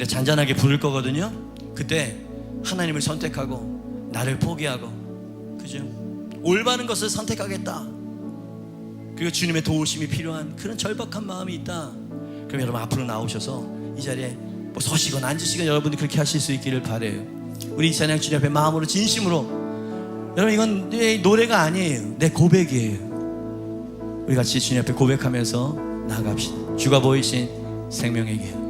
우리가 잔잔하게 부를 거거든요. 그때 하나님을 선택하고 나를 포기하고 그죠? 올바른 것을 선택하겠다. 그리고 주님의 도우심이 필요한 그런 절박한 마음이 있다. 그럼 여러분 앞으로 나오셔서 이 자리에 뭐 서시거나 앉으시거나 여러분이 그렇게 하실 수 있기를 바래요. 우리 이 찬양 주님 앞에 마음으로 진심으로 여러분 이건 내 노래가 아니에요. 내 고백이에요. 우리 같이 주님 앞에 고백하면서 나아갑시다. 주가 보이신 생명의 길.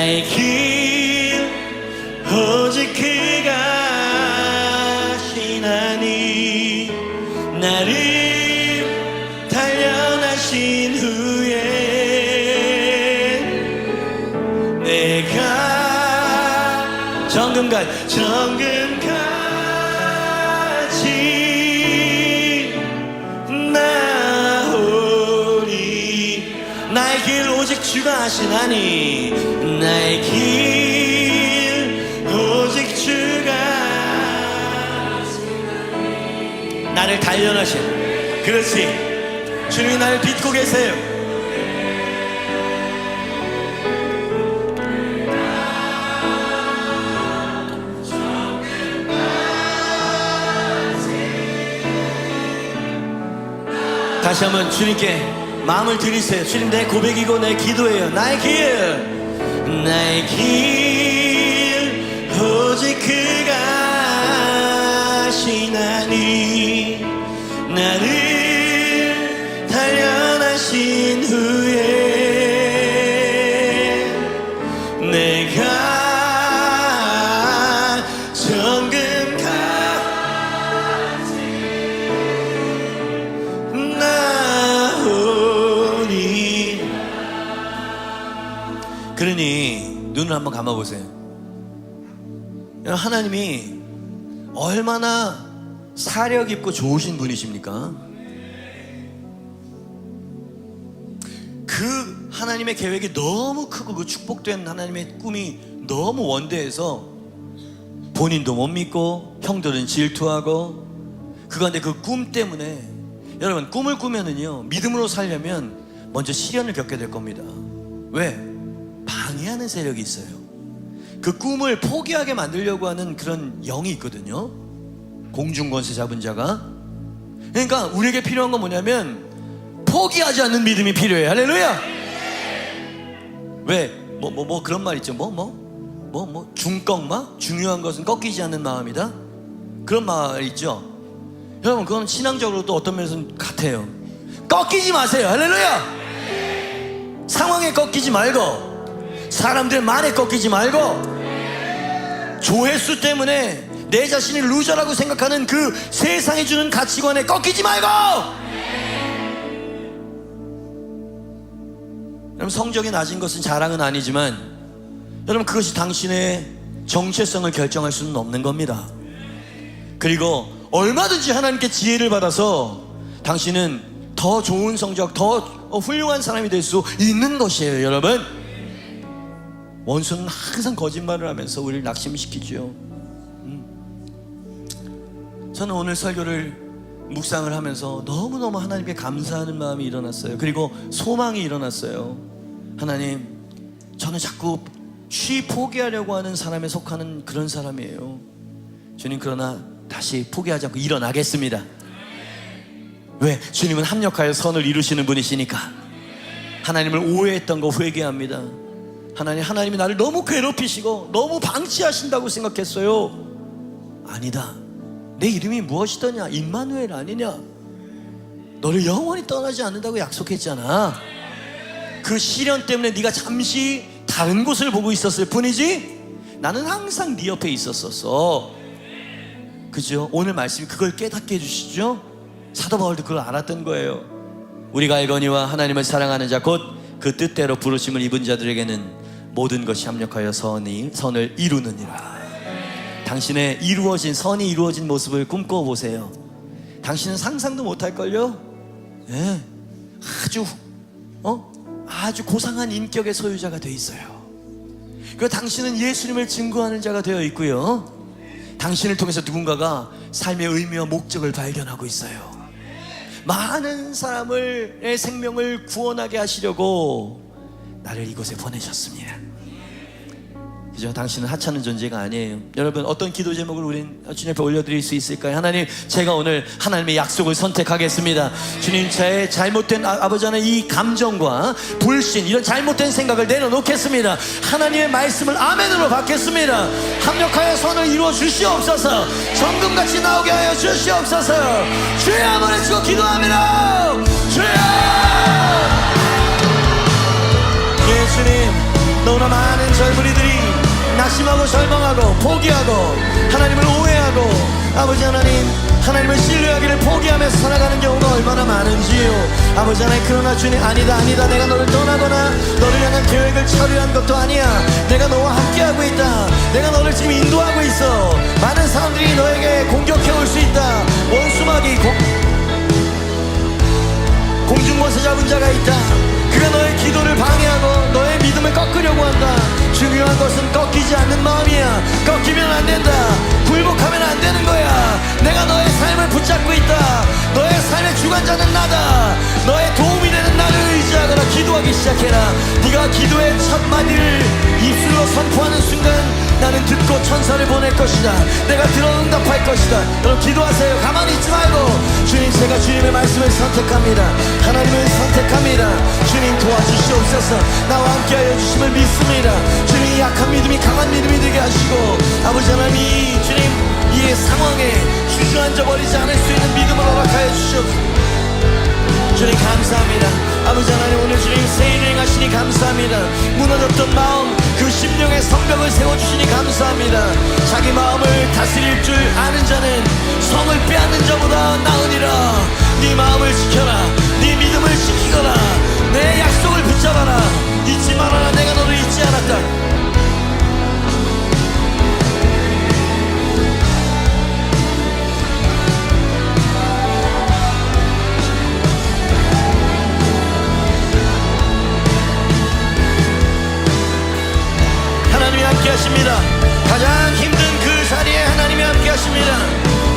나의 길 오직 그가 신하니 나를 단련하신 후에 내가 정금같이 정금같이 나오리. 나의 길 오직 주가 하시나니 나의 길 오직 주가 나를 단련하신 그렇지 주님이 나를 빚고 계세요 다시 한번 주님께 마음을 드리세요. 주님 내 고백이고 내 기도예요. 나의 길, 나의 길, 오직 그가 하시나니 나를 눈을 한번 감아보세요 하나님이 얼마나 사려 깊고 좋으신 분이십니까? 그 하나님의 계획이 너무 크고 그 축복된 하나님의 꿈이 너무 원대해서 본인도 못 믿고 형들은 질투하고 그런데 그 꿈 때문에 여러분 꿈을 꾸면은요 믿음으로 살려면 먼저 시련을 겪게 될 겁니다. 왜? 방해하는 세력이 있어요. 그 꿈을 포기하게 만들려고 하는 그런 영이 있거든요. 공중권세 잡은 자가. 그러니까 우리에게 필요한 건 뭐냐면 포기하지 않는 믿음이 필요해. 할렐루야. 왜? 뭐 뭐 뭐 그런 말 있죠. 뭐 뭐 뭐 뭐 중꺾마 중요한 것은 꺾이지 않는 마음이다. 그런 말 있죠. 여러분 그건 신앙적으로 또 어떤 면에서는 같아요. 꺾이지 마세요. 할렐루야. 상황에 꺾이지 말고 사람들 말에 꺾이지 말고 조회수 때문에 내 자신이 루저라고 생각하는 그 세상이 주는 가치관에 꺾이지 말고 여러분 성적이 낮은 것은 자랑은 아니지만 여러분 그것이 당신의 정체성을 결정할 수는 없는 겁니다. 그리고 얼마든지 하나님께 지혜를 받아서 당신은 더 좋은 성적, 더 훌륭한 사람이 될 수 있는 것이에요, 여러분. 원수는 항상 거짓말을 하면서 우리를 낙심시키죠. 음. 저는 오늘 설교를 묵상을 하면서 너무너무 하나님께 감사하는 마음이 일어났어요. 그리고 소망이 일어났어요. 하나님, 저는 자꾸 쉬 포기하려고 하는 사람에 속하는 그런 사람이에요. 주님, 그러나 다시 포기하지 않고 일어나겠습니다. 왜? 주님은 합력하여 선을 이루시는 분이시니까. 하나님을 오해했던 거 회개합니다. 하나님, 하나님이 나를 너무 괴롭히시고 너무 방치하신다고 생각했어요. 아니다. 내 이름이 무엇이더냐? 임마누엘 아니냐? 너를 영원히 떠나지 않는다고 약속했잖아. 그 시련 때문에 네가 잠시 다른 곳을 보고 있었을 뿐이지 나는 항상 네 옆에 있었었어. 그죠? 오늘 말씀이 그걸 깨닫게 해주시죠? 사도 바울도 그걸 알았던 거예요. 우리가 알거니와 하나님을 사랑하는 자 곧 그 뜻대로 부르심을 입은 자들에게는 모든 것이 합력하여 선이 선을 이루느니라. 당신의 이루어진 선이 이루어진 모습을 꿈꿔 보세요. 당신은 상상도 못할 걸요. 예, 아주 어 아주 고상한 인격의 소유자가 돼 있어요. 그 당신은 예수님을 증거하는 자가 되어 있고요. 당신을 통해서 누군가가 삶의 의미와 목적을 발견하고 있어요. 많은 사람을 의 생명을 구원하게 하시려고 나를 이곳에 보내셨습니다. 그죠? 당신은 하찮은 존재가 아니에요. 여러분 어떤 기도 제목을 우린 주님 앞에 올려드릴 수 있을까요? 하나님 제가 오늘 하나님의 약속을 선택하겠습니다. 주님 제 잘못된 아, 아버지 하나님 이 감정과 불신 이런 잘못된 생각을 내려놓겠습니다. 하나님의 말씀을 아멘으로 받겠습니다. 합력하여 선을 이루어 주시옵소서. 정금같이 나오게 하여 주시옵소서. 주여 한번 외치고 기도합니다. 주여! 예수님 너무나 많은 젊은이들이 낙심하고 절망하고 포기하고 하나님을 오해하고 아버지 하나님 하나님을 신뢰하기를 포기하면서 살아가는 경우가 얼마나 많은지요. 아버지 하나님 그러나 주님 아니다 아니다. 내가 너를 떠나거나 너를 향한 계획을 처리한 것도 아니야. 내가 너와 함께하고 있다. 내가 너를 지금 인도하고 있어. 많은 사람들이 너에게 공격해 올 수 있다. 원수막이 공, 공중권세 잡은 자가 있다. 그가 너의 기도를 방해하고 너의 믿음을 꺾으려고 한다. 중요한 것은 꺾이지 않는 마음이야. 꺾이면 안 된다. 굴복하면 안 되는 거야. 내가 너의 삶을 붙잡고 있다. 너의 삶의 주관자는 나다. 너의 도움이 되는 나를 의지하거나 기도하기 시작해라. 네가 기도의 첫 마디를 입술로 선포하는 순간 나는 듣고 천사를 보낼 것이다. 내가 들어 응답할 것이다. 여러분 기도하세요. 가만히 있지 말고 주님 제가 주님의 말씀을 선택합니다. 하나님을 선택합니다. 주님 도와주시옵소서. 나와 함께 하여 주심을 믿습니다. 주님 이 약한 믿음이 강한 믿음이 되게 하시고 아버지 하나님 이 주님 이 상황에 주저앉아 버리지 않을 수 있는 믿음을 허락하여 주시옵소서. 주님 감사합니다. 아버지 하나님 오늘 주님 세일을 행하시니 감사합니다. 무너졌던 마음 그 심령의 성벽을 세워주시니 감사합니다. 자기 마음을 다스릴 줄 아는 자는 성을 빼앗는 자보다 나으니라. 네 마음을 지켜라. 네 믿음을 지키거라 내 약속을 붙잡아라 잊지 말아라 내가 너를 잊지 않았다 하십니다. 가장 힘든 그 자리에 하나님이 함께 하십니다.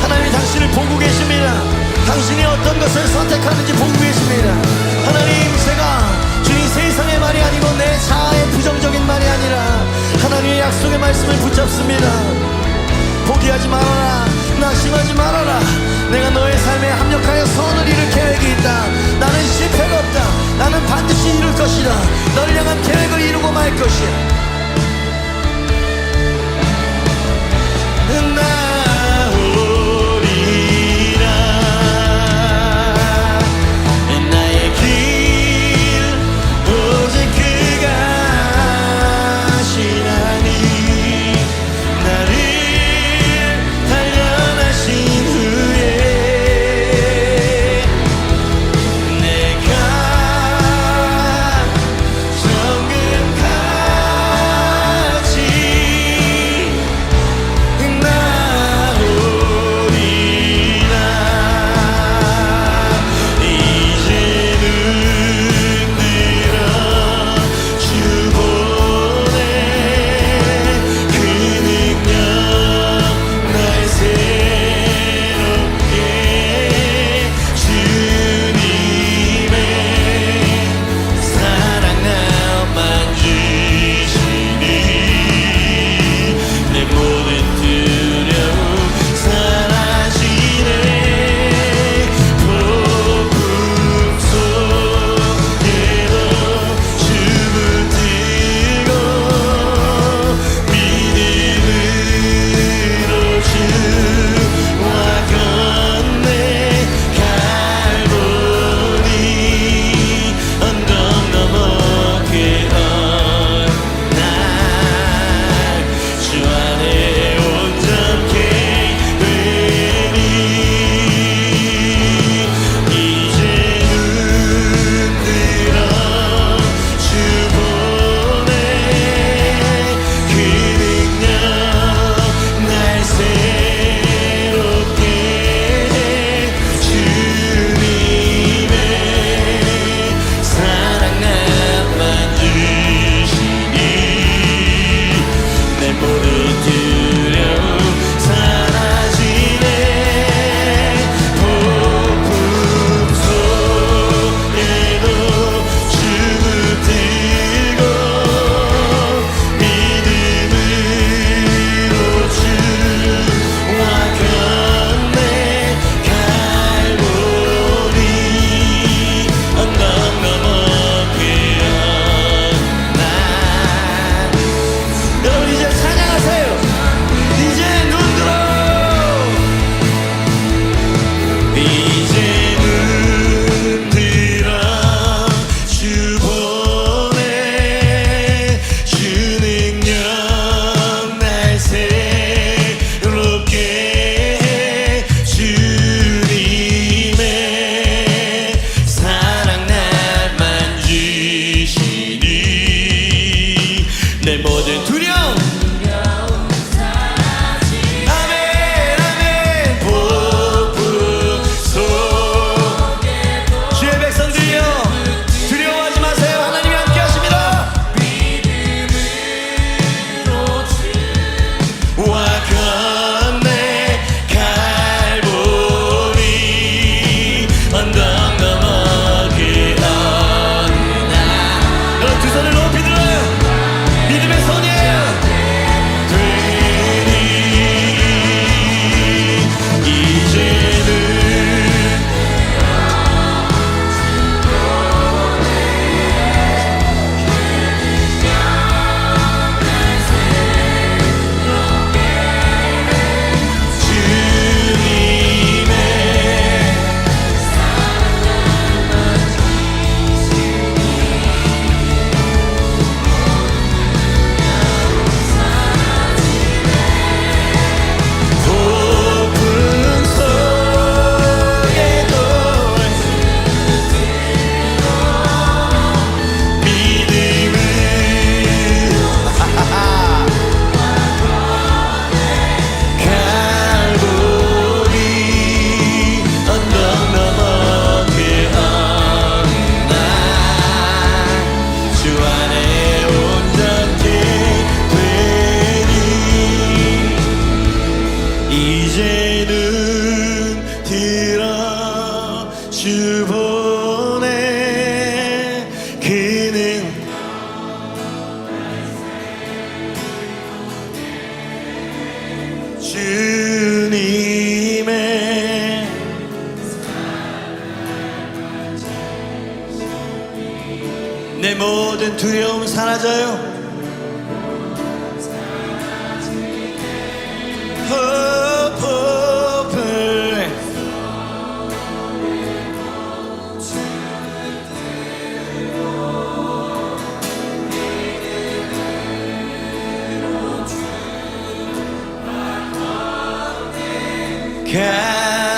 하나님이 당신을 보고 계십니다. 당신이 어떤 것을 선택하는지 보고 계십니다. 하나님, 아니고 내 자아의 부정적인 말이 아니라 하나님의 약속의 말씀을 붙잡습니다. 포기하지 말아라. 낙심하지 말아라. 내가 너의 삶에 합력하여 선을 이룰 계획이 있다. 나는 실패가 없다. 나는 반드시 이룰 것이다. 너를 향한 계획을 이루고 말 것이야. 주님의 내 모든 두려움 사라져요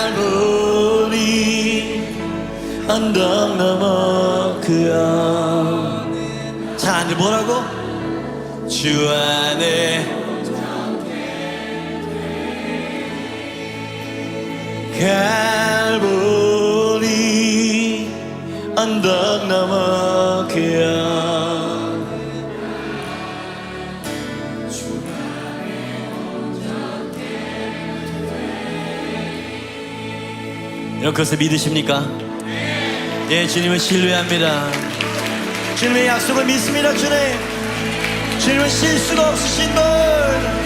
갈보리 언덕 넘어 그자 이제 뭐라고? 주 안에. 갈보리 언덕 넘어 그야 여러분 그것을 믿으십니까? 예 주님을 신뢰합니다. 주님의 약속을 믿습니다 주님. 주님은 실수가 없으신 분